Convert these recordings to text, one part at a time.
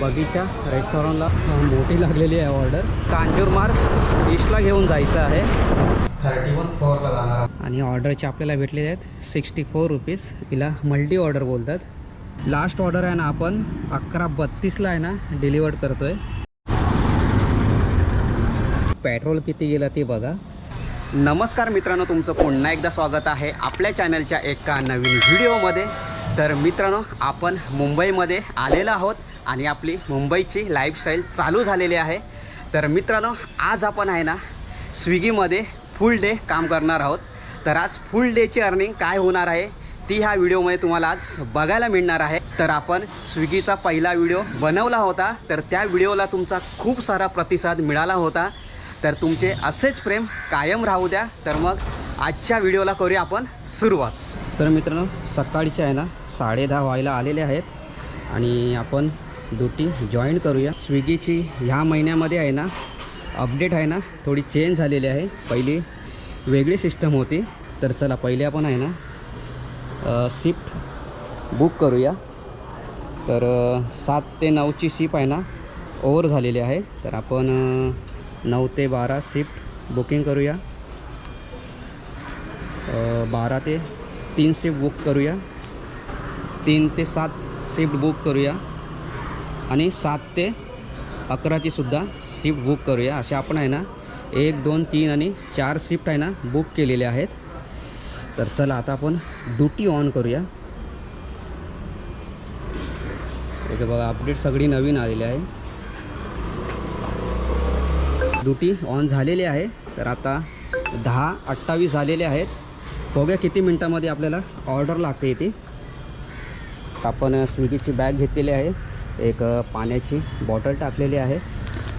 बगीचा रेस्टॉरंटला. मोठी लागलेली आहे ऑर्डर. कांजूरमार्ग ईस्टला घेऊन जायचं आहे. थर्टी वन फ्लोअरला जाणार आणि ऑर्डरचे आपल्याला भेटलेले आहेत सिक्स्टी फोर रुपीज हिला मल्टी ऑर्डर बोलतात. लास्ट ऑर्डर आहे ना आपण अकरा बत्तीसला आहे ना डिलिवर्ड करतो आहे पेट्रोल किती गेलं ते बघा. नमस्कार मित्रांनो तुमचं पुन्हा एकदा स्वागत आहे आपल्या चॅनलच्या एका नवीन व्हिडिओमध्ये तर मित्रांनो आपण मुंबईमध्ये आलेलो आहोत. आणि आपली मुंबईची लाईफस्टाईल चालू झालेली आहे. तर मित्रांनो आज आपण आहे ना स्विगीमध्ये फुल डे काम करणार आहोत. तर आज फुल डेची अर्निंग काय होणार आहे ती ह्या व्हिडिओमध्ये तुम्हाला आज बघायला मिळणार आहे. तर आपण स्विगीचा पहिला व्हिडिओ बनवला होता. तर त्या व्हिडिओला तुमचा खूप सारा प्रतिसाद मिळाला होता. तर तुमचे असेच प्रेम कायम राहू द्या. तर मग आजच्या व्हिडिओला करूया आपण सुरुवात. तर मित्रांनो सकाळचे आहे ना साडे दहा व्हायला आलेले आहेत. आणि आपण ड्युटी जॉईन करूया. स्विगीची ह्या महिन्यामध्ये आहे ना अपडेट आहे ना थोडी चेंज झालेली आहे. पहिली वेगळी सिस्टम होती. तर चला पहिले आपण आहे ना शिफ्ट बुक करूया. तर सात ते नऊची शिप आहे ना ओवर झालेली आहे. तर आपण नऊ ते बारा शिफ्ट बुकिंग करूया. बारा ते तीन शिफ्ट बुक करूया. तीन ते सात शिफ्ट बुक करूया. आणि सात ते अकराचीसुद्धा शिफ्ट बुक करूया. असे आपण आहे ना एक दोन तीन आणि चार शिफ्ट आहे ना बुक केलेले आहेत. तर चला आता आपण ड्युटी ऑन करूया. इथे बघा अपडेट सगळी नवीन आलेली आहे. ड्युटी ऑन झालेली आहे. तर आता दहा अठ्ठावीस झालेले आहेत. बघूया किती मिनटामध्ये आपल्याला ऑर्डर लागते इथे. आपण स्विगीची बॅग घेतलेली आहे. एक पाण्याची बॉटल टाकलेली आहे.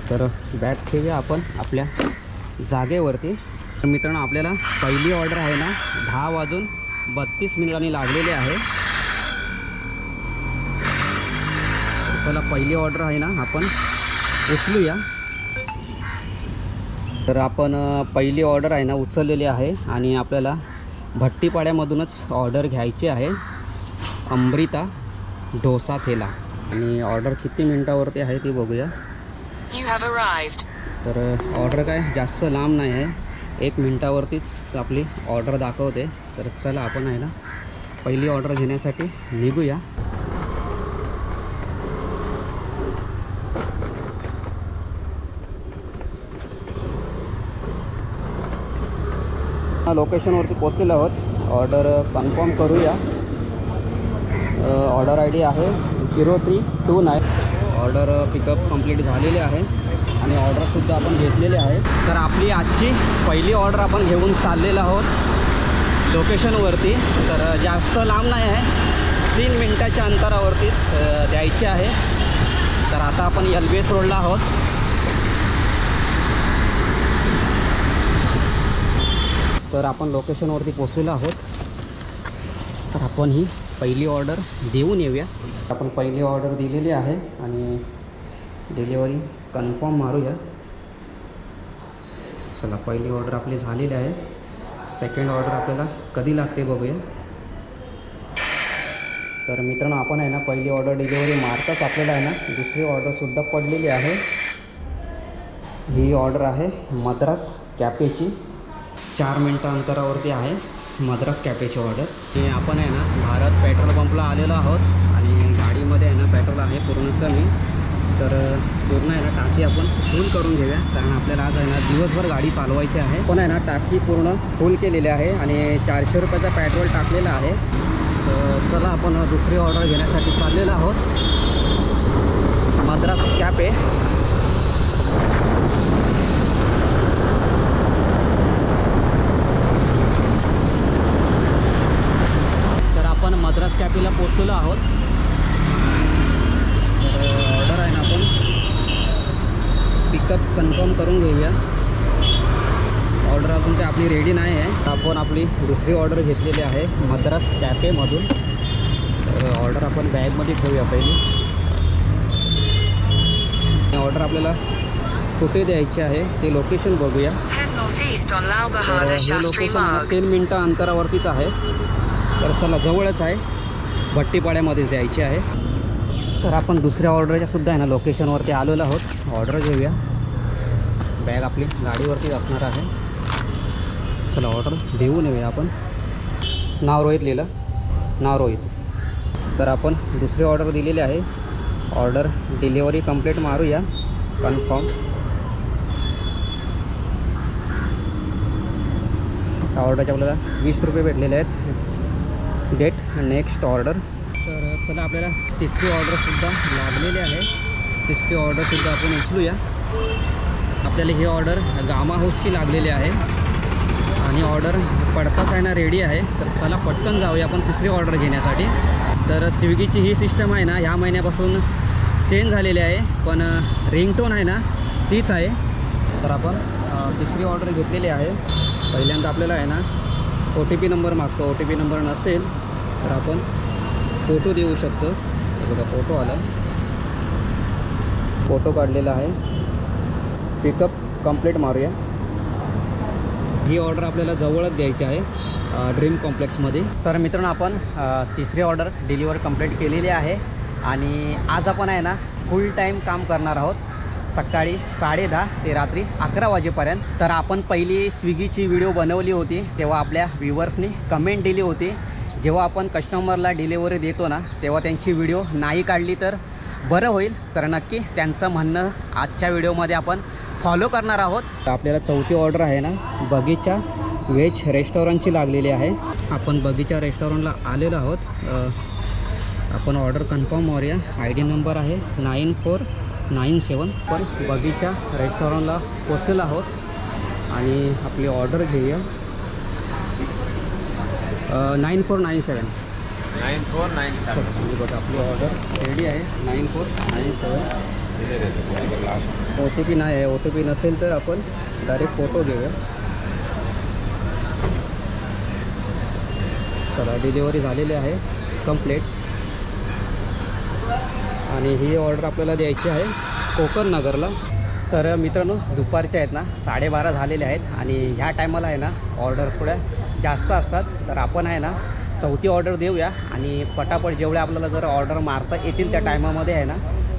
तर बॅग ठेवूया आपण आपल्या जागेवरती. तर मित्रांनो आपल्याला पहिली ऑर्डर आहे ना दहा वाजून बत्तीस मिनिटांनी लागलेली आहे. चला पहिली ऑर्डर आहे ना आपण उचलूया. तर आपण पहिली ऑर्डर आहे ना उचललेली आहे आणि आपल्याला भट्टीपाड्यामधूनच ऑर्डर घ्यायची आहे. अमृता डोसा थेला आणि ऑर्डर किती मिनटावरती आहे ती बघूया. तर ऑर्डर काय जास्त लांब नाही आहे. एक मिनटावरतीच आपली ऑर्डर दाखवते. तर चला आपण आहे ना पहिली ऑर्डर घेण्यासाठी निघूया. लोकेशनवरती पोचलेलो आहोत. ऑर्डर कन्फर्म करूया. ऑर्डर आय डी आहे. Zero three two nine order pickup complete झालेले आहे आणि ऑर्डरसुद्धा आपण घेतलेले आहे तर आपली आजची पहिली ऑर्डर आपण घेऊन चाललेलो आहोत लोकेशनवरती तर जास्त लांब नाही आहे तीन मिनटाच्या अंतरावरतीच द्यायची आहे तर आता आपण एल बी एस रोडला आहोत तर आपण लोकेशनवरती पोचलेलो आहोत तर आपण ही पहिली ऑर्डर देऊन येऊया. आपण पहिली ऑर्डर दिलेली आहे आणि डिलिव्हरी कन्फर्म मारूया. चला पहिली ऑर्डर आपली झालेली आहे. सेकंड ऑर्डर आपल्याला कधी लागते बघूया. तर मित्रांनो आपण आहे ना पहिली ऑर्डर डिलिव्हरी मारताच आपल्याला आहे ना दुसरी ऑर्डरसुद्धा पडलेली आहे. ही ऑर्डर आहे मद्रास कॅफेची. चार मिनटं अंतरावरती आहे. मद्रास कॅफेची ऑर्डर आणि आपण आहे ना भारत पेट्रोल पंपला आलेलो आहोत आणि गाडीमध्ये आहे ना पेट्रोल आहे पूर्ण कमी. तर पूर्ण आहे ना टाकी आपण फुल करून घेऊया. कारण आपल्याला आज आहे ना दिवसभर गाडी चालवायची आहे. पण आहे ना टाकी पूर्ण फुल केलेली आहे आणि चारशे रुपयाचा पेट्रोल टाकलेला आहे. तर चला आपण दुसरी ऑर्डर घेण्यासाठी चाललेलो आहोत. मद्रास कॅफे तर आपण मद्रास कॅफेला पोचलेलो आहोत. ऑर्डर आहे ना आपण. पिकअप कन्फर्म करून घेऊया. ऑर्डर अजून काही आपली रेडी नाही आहे. आपण आपली दुसरी ऑर्डर घेतलेली आहे मद्रास कॅफेमधून तर ऑर्डर आपण बॅगमध्ये ठेवूया पहिली. ऑर्डर आपल्याला कुठे द्यायची आहे ते लोकेशन बघूया. हे लोकेशन. तीन मिनटं अंतरावरतीच आहे. तर चला जवळच आहे. भट्टीपाड्यामध्येच द्यायची आहे. तर आपण दुसऱ्या ऑर्डरच्या सुद्धा आहे ना लोकेशनवरती आलेलो आहोत. ऑर्डर घेऊया. बॅग आपली गाडीवरतीच असणार आहे. चला ऑर्डर देऊन येऊया आपण. नाव रोहित लिहिलं. नाव रोहित. तर आपण दुसरी ऑर्डर दिलेली आहे. ऑर्डर डिलिव्हरी कंप्लीट मारूया. कन्फर्म. त्या ऑर्डरचे आपल्याला वीस रुपये भेटलेले आहेत. डेट नेक्स्ट ऑर्डर तर चला आपल्याला तिसरी ऑर्डरसुद्धा लागलेली आहे. तिसरी ऑर्डरसुद्धा आपण उचलूया. आपल्याला ही ऑर्डर गामा हाऊसची लागलेली आहे. आणि ऑर्डर पडताच आहे ना रेडी आहे. तर चला पटकन जाऊया आपण तिसरी ऑर्डर घेण्यासाठी. तर स्विगीची ही सिस्टम आहे ना ह्या महिन्यापासून चेंज झालेली आहे. पण रिंगटोन आहे ना तीच आहे. तर आपण तिसरी ऑर्डर घेतलेली आहे. पहिल्यांदा आपल्याला आहे ना ओ टी पी नंबर मागतो ओ टी पी नंबर नसेल तर आपण फोटो देऊ शकतो. बघा फोटो आला. फोटो काढलेला आहे. पिकअप कंप्लीट मारूया. ही ऑर्डर आपल्याला जवळच द्यायची आहे ड्रीम कॉम्प्लेक्समध्ये तर मित्रांनो आपण तिसरी ऑर्डर डिलिव्हर कंप्लीट केलेली आहे. आणि आज आपण आहे ना फुल टाईम काम करणार आहोत. सकाळी साडे दहा ते रात्री अकरा वाजेपर्यंत. तर आपण पहिली स्विगीची व्हिडिओ बनवली होती तेव्हा आपल्या व्ह्युवर्सनी कमेंट दिली होती. जेव्हा आपण कस्टमरला डिलेवरी देतो ना तेव्हा त्यांची व्हिडिओ नाही काढली तर बरं होईल. तर नक्की त्यांचं म्हणणं आजच्या व्हिडिओमध्ये आपण फॉलो करणार आहोत. आपल्याला चौथी ऑर्डर आहे ना बगीचा व्हेज रेस्टॉरंटची लागलेली आहे. आपण बगीचा रेस्टॉरंटला आलेलो आहोत. आपण ऑर्डर कन्फर्म मारूया आय डी नंबर आहे नाईन फोर नाईन सेवन पण बगीचा रेस्टॉरंटला पोचलेलो आहोत आणि आपली ऑर्डर घेऊया. Nine four nine seven. Nine four nine म्हणजे बघा आपली ऑर्डर रेडी आहे. Nine four nine seven. O T P नाही आहे. ओ टी पी नसेल तर आपण डायरेक्ट फोटो घेऊया. चला डिलिव्हरी झालेली आहे. कंप्लीट आणि ही ऑर्डर आपल्याला द्यायची आहे कोकण नगरला. तर मित्रांनो दुपारच्या आहेत ना साडेबारा झालेले आहेत आणि ह्या टायमाला आहे ना ऑर्डर थोड्या जास्त असतात. तर आपण आहे ना चौथी ऑर्डर देऊया आणि पटापट जेवढ्या आपल्याला जर ऑर्डर मारता येतील त्या टायमामध्ये आहे ना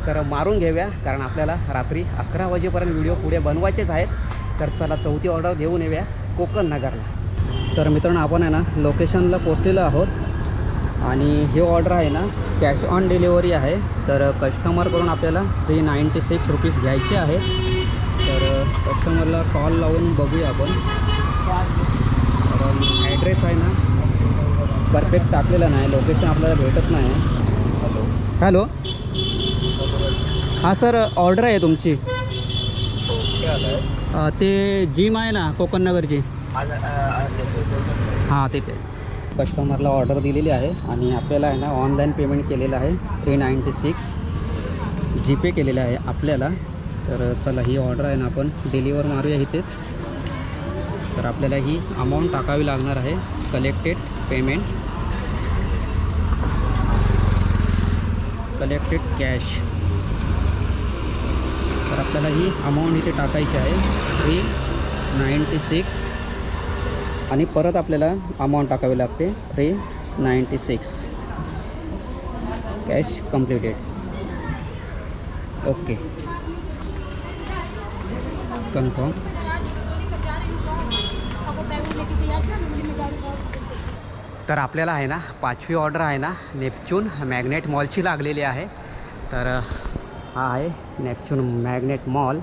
तर मारून घेऊया. कारण आपल्याला रात्री अकरा वाजेपर्यंत व्हिडिओ पुढे बनवायचेच आहेत. तर चला चौथी ऑर्डर देऊन येऊया कोकण नगरला. तर मित्रांनो आपण आहे ना लोकेशनला पोचलेलो आहोत. आणि ही ऑर्डर आहे ना कॅश ऑन डिलिव्हरी आहे. तर कस्टमरकडून आपल्याला थ्री नाईंटी सिक्स रुपीज घ्यायचे आहे. तर कस्टमरला कॉल लावून बघूया आपण. कारण ॲड्रेस आहे ना परफेक्ट टाकलेला नाही. लोकेशन आपल्याला भेटत नाही. हॅलो हॅलो हां सर ऑर्डर आहे तुमची. ते जिम आहे ना कोकण नगरची? हां ते ते कस्टमरला ऑर्डर दिलेली आहे आणि आपल्याला आहे ना ऑनलाईन पेमेंट केलेलं आहे. Three ninety six G pay केलेलं आहे आपल्याला. तर चला ही ऑर्डर आहे ना आपण डिलिव्हर मारूया इथेच. तर आपल्याला ही अमाऊंट टाकावी लागणार आहे. कलेक्टेड पेमेंट कलेक्टेड कॅश तर आपल्याला ही अमाऊंट इथे टाकायची आहे. थ्री नाईंटी सिक्स आणि परत आपल्याला अमाऊंट टाकावी लागते. Three ninety six cash completed okay confirm तर आपल्याला आहे ना पाचवी ऑर्डर आहे ना नेपच्यून मॅग्नेट मॉलची लागलेली आहे. तर हा आहे नेपच्यून मॅग्नेट मॉल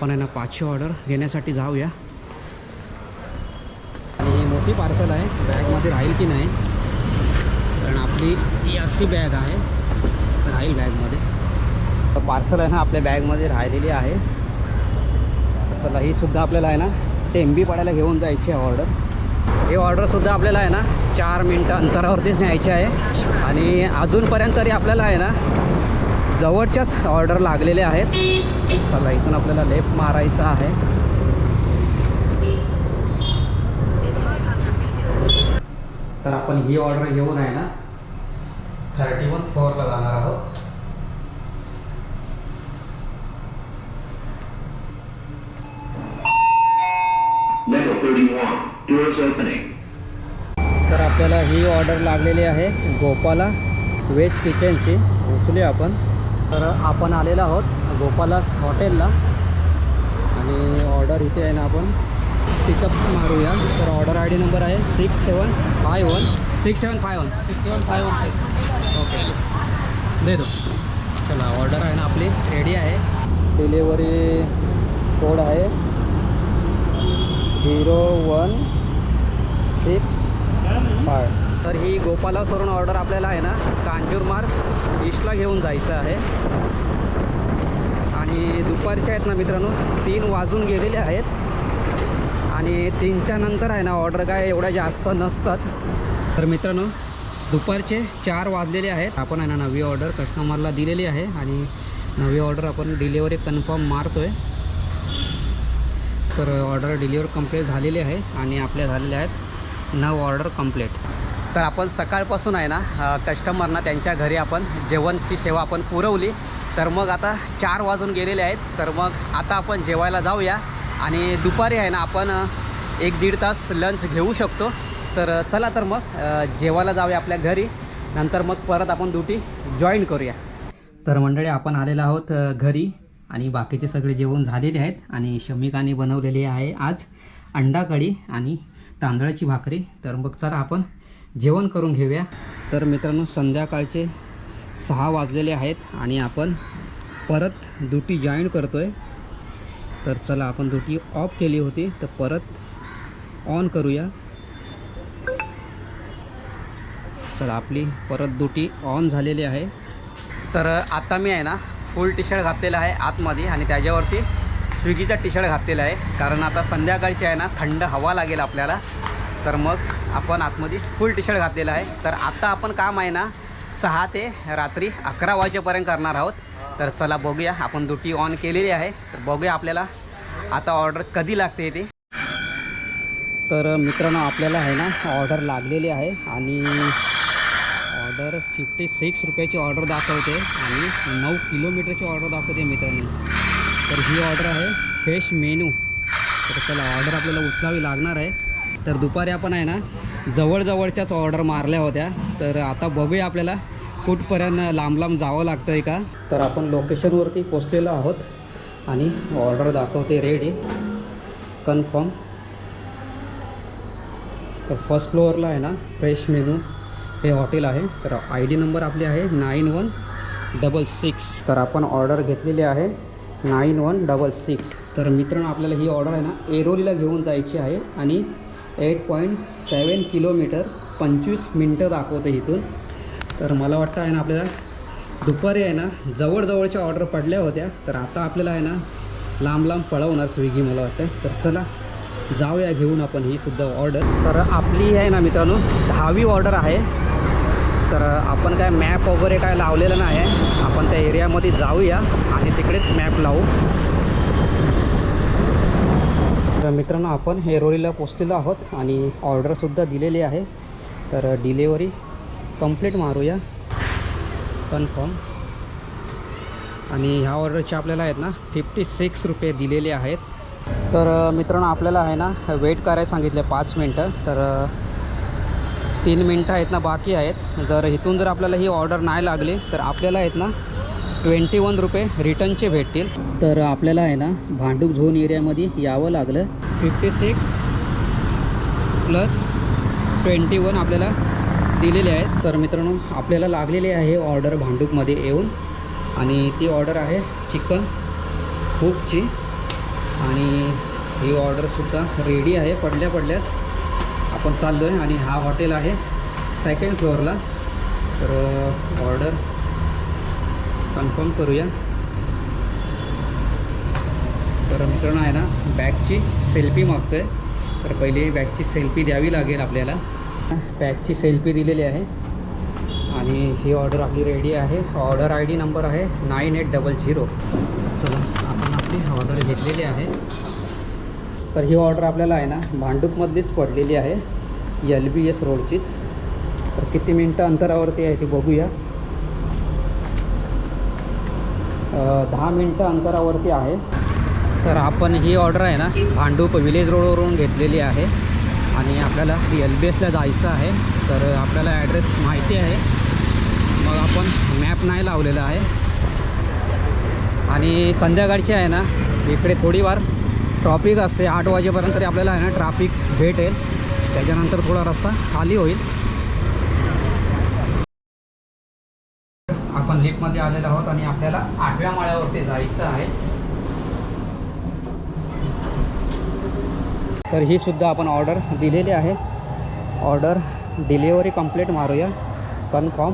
आपण आहे ना पाचशे ऑर्डर घेण्यासाठी जाऊया. आणि ही मोठी पार्सल आहे. बॅगमध्ये राहील की नाही? कारण आपली ही अशी बॅग आहे. राहील बॅगमध्ये. तर पार्सल आहे ना आपल्या बॅगमध्ये राहिलेली आहे. तर चला ही सुद्धा आपल्याला आहे ना टेंबी पाड्याला घेऊन जायची आहे ऑर्डर. हे ऑर्डरसुद्धा आपल्याला आहे ना चार मिनटं अंतरावरतीच न्यायची आहे. आणि अजूनपर्यंत तरी आपल्याला आहे ना जवळच्याच ऑर्डर लागलेल्या आहेत. चला इथून आपल्याला लेफ्ट मारायचा आहे. तर आपण ही ऑर्डर घेऊन आहे ना थर्टी वन फोरला जाणार आहोत. तर आपल्याला ही ऑर्डर लागलेली आहे गोपाला वेज किचनची उचलूया आपण. तर आपण आलेलो आहोत गोपालास हॉटेलला. आणि ऑर्डर इथे आहे ना आपण. पिकअप मारूया. तर ऑर्डर आय डी नंबर आहे six seven five one six seven five one six seven five one okay दे दो. चला ऑर्डर आहे ना आपली. रेडी आहे. डिलेवरी कोड आहे. झिरो वन सिक्स फाय तर ही गोपालासवरून ऑर्डर आपल्याला आहे ना कांजूरमार्ग ईस्टला घेऊन जायचं आहे. आणि दुपारच्या आहेत ना मित्रांनो तीन वाजून गेलेले आहेत. आणि तीनच्या नंतर आहे ना ऑर्डर काय एवढ्या जास्त नसतात. तर मित्रांनो दुपारचे चार वाजलेले आहेत. आपण आहे ना नवी ऑर्डर कस्टमरला दिलेली आहे आणि नवी ऑर्डर आपण डिलेवरी कन्फर्म मारतो आहे तर ऑर्डर डिलिव्हर कंप्लीट झालेली आहे आणि आपल्या झालेल्या आहेत नऊ ऑर्डर कंप्लीट तर आपण सकाळपासून आहे ना कस्टमरना त्यांच्या घरी आपण जेवणची सेवा आपण पुरवली. तर मग आता चार वाजून गेलेले आहेत. तर मग आता आपण जेवायला जाऊया. आणि दुपारी आहे ना आपण एक दीड तास लंच घेऊ शकतो. तर चला तर मग जेवायला जाऊया आपल्या घरी. नंतर मग परत आपण ड्युटी जॉईन करूया. तर मंडळी आपण आलेलो आहोत घरी. आणि बाकीचे सगळे जेवण झालेले आहेत. आणि शमिकाने बनवलेली आहे आज अंडा कढी आणि तांदळाची भाकरी. तर मग चला आपण जेवण करून घेऊया. तर मित्रांनो संध्याकाळचे सहा वाजलेले आहेत आणि आपण परत ड्युटी जॉईन करतो आहे तर चला आपण ड्युटी ऑफ केली होती तर परत ऑन करूया. चला आपली परत ड्युटी ऑन झालेली आहे. तर आता मी आहे ना फुल टी शर्ट घातलेला आहे आतमध्ये आणि त्याच्यावरती स्विगीचा टी शर्ट घातलेला आहे. कारण आता संध्याकाळची आहे ना थंड हवा लागेल आपल्याला. तर मग आपण आतमध्ये फुल टी शर्ट घातलेला आहे. तर आत्ता आपण काम आहे ना सहा ते रात्री अकरा वाजेपर्यंत करणार आहोत. तर चला बघूया आपण दुटी ऑन केलेली आहे. तर बघूया आपल्याला आता ऑर्डर कधी लागते ते. तर मित्रांनो आपल्याला आहे ना ऑर्डर लागलेली आहे आणि ऑर्डर फिफ्टी सिक्स रुपयाची ऑर्डर दाखवते आणि नऊ किलोमीटरची ऑर्डर दाखवते मित्रांनो. तर ही ऑर्डर आहे फ्रेश मेनू तर त्याला ऑर्डर आपल्याला उचलावी लागणार आहे. तर दुपारी आपण आहे ना जवळजवळच्याच ऑर्डर मारल्या होत्या. तर आता बघूया आपल्याला कुठपर्यंत लांब लांब जावं लागतं आहे का. तर आपण लोकेशनवरती पोचलेलो आहोत आणि ऑर्डर दाखवते रेडी कन्फर्म तर फर्स्ट फ्लोअरला आहे ना फ्रेश मेनू हे हॉटेल आहे. तर आय डी नंबर आपली आहे नाईन वन डबल सिक्स तर आपण ऑर्डर घेतलेली आहे नाईन वन डबल सिक्स तर मित्रांनो आपल्याला ही ऑर्डर आहे ना एरोलीला घेऊन जायची आहे आणि एट पॉईंट सेवन किलोमीटर पंचवीस मिनटं दाखवते इथून. तर मला वाटतं आहे ना आपल्याला दुपारी आहे ना जवळजवळच्या ऑर्डर पडल्या होत्या. तर आता आपल्याला आहे ना लांब लांब पळवणार स्विगी मला वाटतं. तर चला जाऊया घेऊन आपण ही सुद्धा ऑर्डर. तर आपली आहे ना मित्रांनो दहावी ऑर्डर आहे. तर आपण काय मॅप वगैरे काय लावलेलं नाही आहे. आपण त्या एरियामध्ये जाऊया आणि तिकडेच मॅप लावू. मित्रांनो आपण हेरोलीला पोचलेलो आहोत आणि ऑर्डरसुद्धा दिलेली आहे. तर डिलेवरी कंप्लीट मारूया. कन्फर्म आणि ह्या ऑर्डरचे आपल्याला आहेत ना फिफ्टी सिक्स रुपये दिलेले आहेत. तर मित्रांनो आपल्याला आहे ना वेट करायला सांगितलं पाच मिनटं. तर तीन मिनटं आहेत ना बाकी आहेत. जर इथून जर आपल्याला ही ऑर्डर नाही लागली तर आपल्याला आहेत ना ट्वेंटी वन रुपये रिटर्नचे भेटतील. तर आपल्याला आहे ना भांडूप झोन एरियामध्ये यावं लागलं. Fifty six plus twenty one आपल्याला दिलेले आहेत. तर मित्रांनो आपल्याला लागलेली आहे ऑर्डर भांडूपमध्ये येऊन. आणि ती ऑर्डर आहे चिकन हुकची आणि ही ऑर्डरसुद्धा रेडी आहे पडल्या पडल्याच. आपण चाललो आहे आणि हा हॉटेल आहे सेकंड फ्लोअरला तर ऑर्डर कन्फर्म करूया. तर मित्रांनो आहे ना बॅगची सेल्फी मागतो आहे तर पहिले बॅगची सेल्फी द्यावी लागेल आपल्याला. बॅगची सेल्फी दिलेली आहे. आणि ही ऑर्डर आपली रेडी आहे. ऑर्डर आय डी नंबर आहे नाईन एट डबल झिरो. चला आपण आपली ऑर्डर घेतलेली आहे. तर ही ऑर्डर आपल्याला आहे ना भांडूपमधलीच पडलेली आहे. एल बी एस रोडचीच. तर किती मिनटं अंतरावरती आहे ती बघूया. दहा मिनटं अंतरावरती आहे. तर आपण ही ऑर्डर आहे ना भांडूप विलेज रोडवरून घेतलेली आहे. आणि आपल्याला एल बी एसला जायचं आहे. तर आपल्याला ॲड्रेस माहिती आहे. मग आपण मॅप नाही लावलेला आहे. आणि संध्याकाळची आहे ना इकडे थोडीवार ट्रॉफिक असते. आठ वाजेपर्यंत तरी आपल्याला आहे ना ट्रॅफिक भेटेल. त्याच्यानंतर थोडा रस्ता खाली होईल. आपण लिफ्टमध्ये आलेलो आहोत आणि आपल्याला आठव्या माळ्यावरती जायचं आहे. तर ही सुद्धा आपण ऑर्डर दिलेली आहे. ऑर्डर डिलिव्हरी कंप्लीट मारूया. कन्फर्म.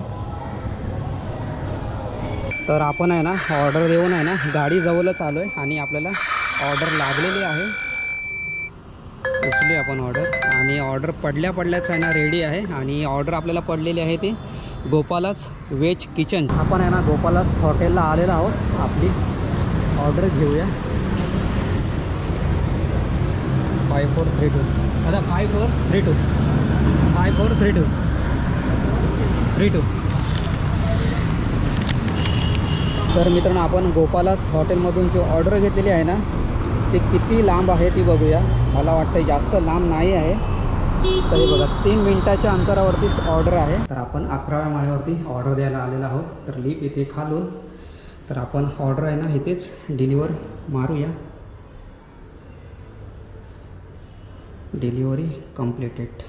तर आपण आहे ना ऑर्डर देऊन आहे ना गाडी जवळच आलो आहे आणि आपल्याला ऑर्डर लागलेली आहे. उचली आपण ऑर्डर. आणि ऑर्डर पडल्या पडल्याच आहे ना रेडी आहे. आणि ऑर्डर आपल्याला पडलेली आहे ती. Gopalas veg kitchen. आपण आहे ना गोपालास हॉटेलला आलेलो आहोत. आपली ऑर्डर घेऊया. फाय फोर थ्री टू आता five four three two five four three two three two तर मित्रांनो आपण गोपालास हॉटेलमधून जी ऑर्डर घेतलेली आहे ना ती किती लांब आहे ती बघूया. मला वाटतं जास्त लांब नाही आहे. तरी बघा तीन मिनटाच्या अंतरावरतीच ऑर्डर आहे. तर आपण अकराव्या माळ्यावरती ऑर्डर द्यायला आलेलो आहोत. तर लिप इथे खालून. तर आपण ऑर्डर आहे ना इथेच डिलिव्हर मारूया. डिलिव्हरी कम्प्लिटेड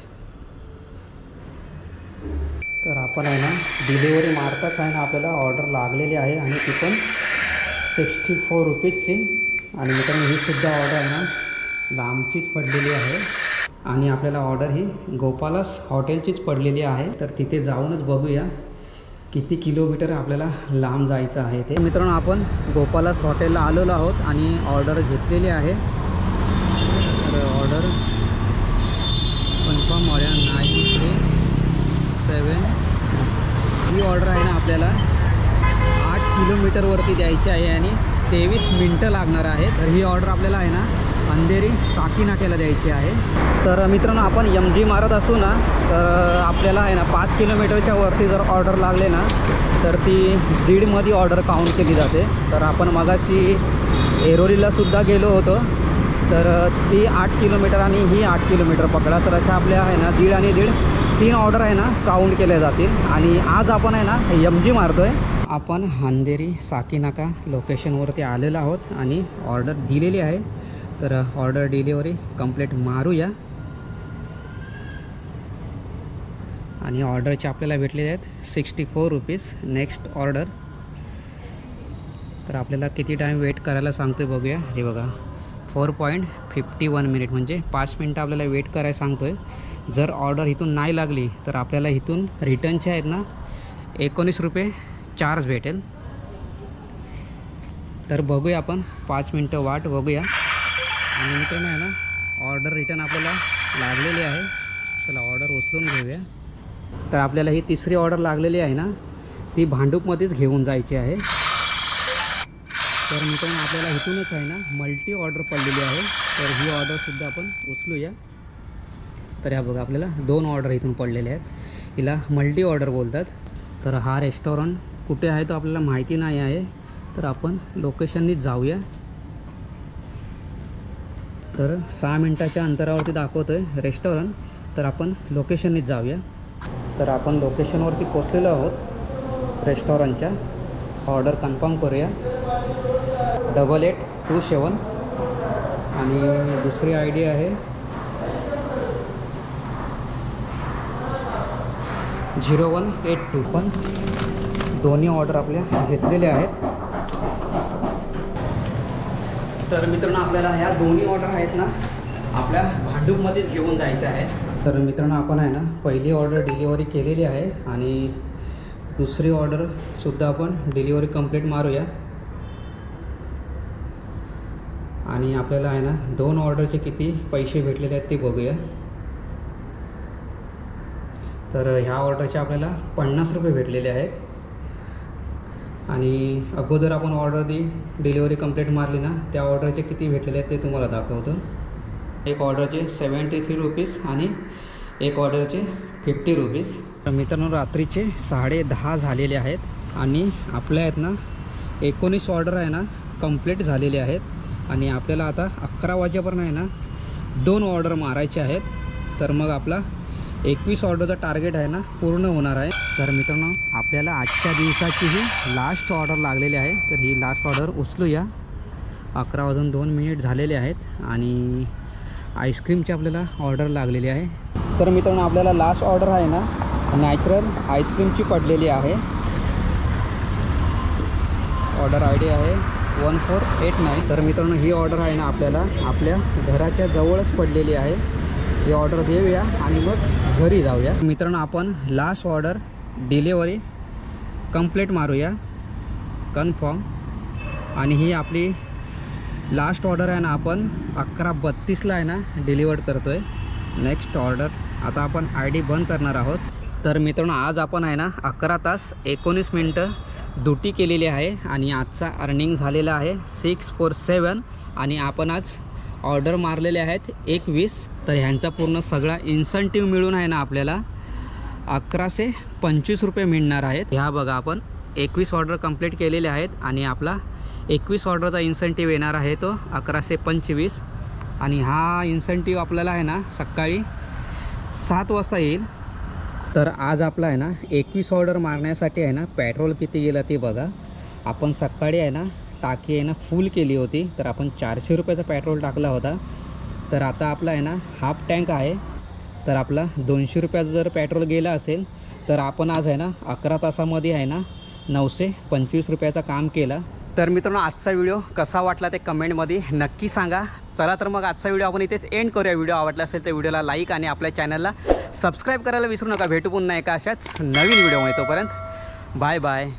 तर आपण आहे ना डिलिव्हरी मारताच आहे ना आपल्याला ऑर्डर लागलेली आहे आणि ती पण सिक्स्टी फोर रुपीजची आणि मित्रांनो ही सुद्धा ऑर्डर आहे ना लांबचीच पडलेली आहे. आणि आपल्याला ऑर्डर ही गोपालास हॉटेलचीच पडलेली आहे. तर तिथे जाऊनच बघूया किती किलोमीटर आपल्याला लांब जायचं आहे ते. मित्रांनो आपण गोपालास हॉटेलला आलेलो आहोत आणि ऑर्डर घेतलेली आहे. तर order confirm order nine three seven ही ऑर्डर आहे ना आपल्याला. आठ किलोमीटरवरती द्यायची आहे आणि तेवीस मिनटं लागणार आहे. तर ही ऑर्डर आपल्याला आहे ना अंधेरी साकीनाक्याला द्यायची आहे. तर मित्रांनो आपण एम जी मारत असू ना तर आपल्याला आहे ना पाच किलोमीटरच्या वरती जर ऑर्डर लागले ना तर ती दीडमध्ये ऑर्डर काउंट केली जाते. तर आपण मगाशी एरोलीलासुद्धा गेलो होतो. तर ती आठ किलोमीटर आणि ही आठ किलोमीटर पकडा. तर अशा आपल्या आहे ना दीड आणि दीड तीन ऑर्डर आहे ना काउंट केल्या जातील. आणि आज आपण आहे ना एम जी मारतो आहे आपण हांदेरी साकीनाका लोकेशनवरती आलेलो आहोत आणि ऑर्डर दिलेली आहे. तर ऑर्डर डिलिव्हरी कंप्लेट मारूया. आणि ऑर्डरचे आपल्याला भेटलेले आहेत sixty four rupees next order तर आपल्याला किती टाईम वेट करायला सांगतो आहे बघूया. हे बघा. Four point fifty one minute म्हणजे पाच मिनटं आपल्याला वेट करायला सांगतो आहे जर ऑर्डर इथून नाही लागली तर आपल्याला इथून रिटर्नचे आहेत ना एकोणीस रुपये चार्ज भेटेल. तर बघूया आपण. पाच मिनटं वाट बघूया. आणि मित्रांनो आहे ना ऑर्डर रिटर्न आपल्याला लागलेली आहे. चला ऑर्डर उचलून घेऊया. तर आपल्याला ही तिसरी ऑर्डर लागलेली आहे ना ती भांडूपमध्येच घेऊन जायची आहे. तर मित्रांनो आपल्याला इथूनच आहे ना मल्टी ऑर्डर पडलेली आहे. तर ही ऑर्डरसुद्धा आपण उचलूया. तर ह्या बघा आपल्याला दोन ऑर्डर इथून पडलेले आहेत. हिला मल्टी ऑर्डर बोलतात. तर हा रेस्टॉरंट कुठे आहे तो आपल्याला माहिती नाही आहे. तर आपण लोकेशननीच जाऊया. तर सहा मिनटाच्या अंतरावरती दाखवतो आहे रेस्टॉरंट. तर आपण लोकेशननीच जाऊया. तर आपण लोकेशनवरती पोचलेलो आहोत. रेस्टॉरंटच्या ऑर्डर कन्फर्म करूया. Double eight two seven. आणि दुसरी आय डी आहे. Zero one eight two. पण दोन्ही ऑर्डर आपल्या घेतलेल्या आहेत. तर मित्रांनो आपल्याला ह्या दोन्ही ऑर्डर आहेत ना आपल्या भांडूपमध्येच घेऊन जायचं आहे. तर मित्रांनो आपण आहे ना पहिली ऑर्डर डिलिव्हरी केलेली आहे आणि दुसरी ऑर्डरसुद्धा आपण डिलिव्हरी कंप्लीट मारूया. आणि आपल्याला आहे ना दोन ऑर्डरचे किती पैसे भेटलेले आहेत ते बघूया. तर ह्या ऑर्डरचे आपल्याला पन्नास रुपये भेटलेले आहेत. आणि अगोदर आपण ऑर्डर दी डिलिव्हरी कंप्लीट मारली ना त्या ऑर्डरचे किती भेटलेले आहेत ते तुम्हाला दाखवतो. एक ऑर्डरचे सेवन्टी थ्री रुपीज आणि एक ऑर्डरचे फिफ्टी रुपीज तर मित्रांनो रात्रीचे साडे दहा झालेले आहेत आणि आपल्या आहेत ना एकोणीस ऑर्डर आहे ना कंप्लीट झालेले आहेत. आणि आपल्याला आता अकरा वाजेपर्यंत आहे ना दोन ऑर्डर मारायचे आहेत. तर मग आपला एकवीस ऑर्डरचा टार्गेट आहे ना पूर्ण होणार आहे. तर मित्रांनो आपल्याला आजच्या दिवसाची ही लास्ट ऑर्डर लागलेली आहे. तर ही लास्ट ऑर्डर उचलूया. अकरा वाजून दोन मिनिट झालेले आहेत आणि आईस्क्रीमची आपल्याला ऑर्डर लागलेली आहे. तर मित्रांनो आपल्याला लास्ट ऑर्डर आहे ना नॅचरल आईस्क्रीमची पडलेली आहे. ऑर्डर आय डी आहे वन फोर एट नाईन तर मित्रांनो ही ऑर्डर आहे ना आपल्याला आपल्या घराच्या जवळच पडलेली आहे. ही ऑर्डर देऊया आणि मग घरी जाऊया. मित्रांनो आपण लास्ट ऑर्डर डिलेवरी कंप्लीट मारूया. कन्फर्म आणि ही आपली लास्ट ऑर्डर आहे ना आपण अकरा बत्तीसला आहे ना डिलिवर्ड करतो आहे नेक्स्ट ऑर्डर आता आपण आय डी बंद करणार आहोत. तर मित्रांनो आज आपण आहे ना अकरा तास एकोणीस मिनटं ड्युटी केलेली आहे आणि आजचा अर्निंग झालेला आहे सिक्स फोर सेवन आणि आपण आज ऑर्डर मारलेले आहेत. एकवीस तर ह्यांचा पूर्ण सगळा इन्सेंटिव्ह मिळून आहे ना आपल्याला. अकराशे पंचवीस रुपये मिळणार आहेत. ह्या बघा आपण एकवीस ऑर्डर कंप्लीट केलेले आहेत आणि आपला एकवीस ऑर्डरचा इन्सेंटिव्ह येणार आहे तो अकराशे पंचवीस. आणि हा इन्सेंटिव्ह आपल्याला आहे ना सकाळी सात वाजता येईल. तर आज आपला आहे ना एकवीस ऑर्डर मारण्यासाठी आहे ना पेट्रोल किती गेलं ते बघा. आपण सकाळी आहे ना टाकी आहे ना फुल केली होती. तर आपण चारशे रुपयाचा पेट्रोल टाकला होता. तर आता आपला आहे ना हाफ टँक आहे. तर आपला दोनशे रुपयाचं जर पेट्रोल गेलं असेल तर आपण आज आहे ना अकरा तासामध्ये आहे ना नऊशे पंचवीस रुपयाचं काम केलं. तर मित्रांनो आजचा व्हिडिओ कसा वाटला ते कमेंटमध्ये नक्की सांगा. चला तर मग आजचा व्हिडिओ आपण इथेच एंड करूया. व्हिडिओ आवडला असेल तर व्हिडिओला लाईक आणि आपल्या चॅनलला सबस्क्राईब करायला विसरू नका. भेटू पुन्हा एका अशाच नवीन व्हिडिओमध्ये तोपर्यंत. Bye bye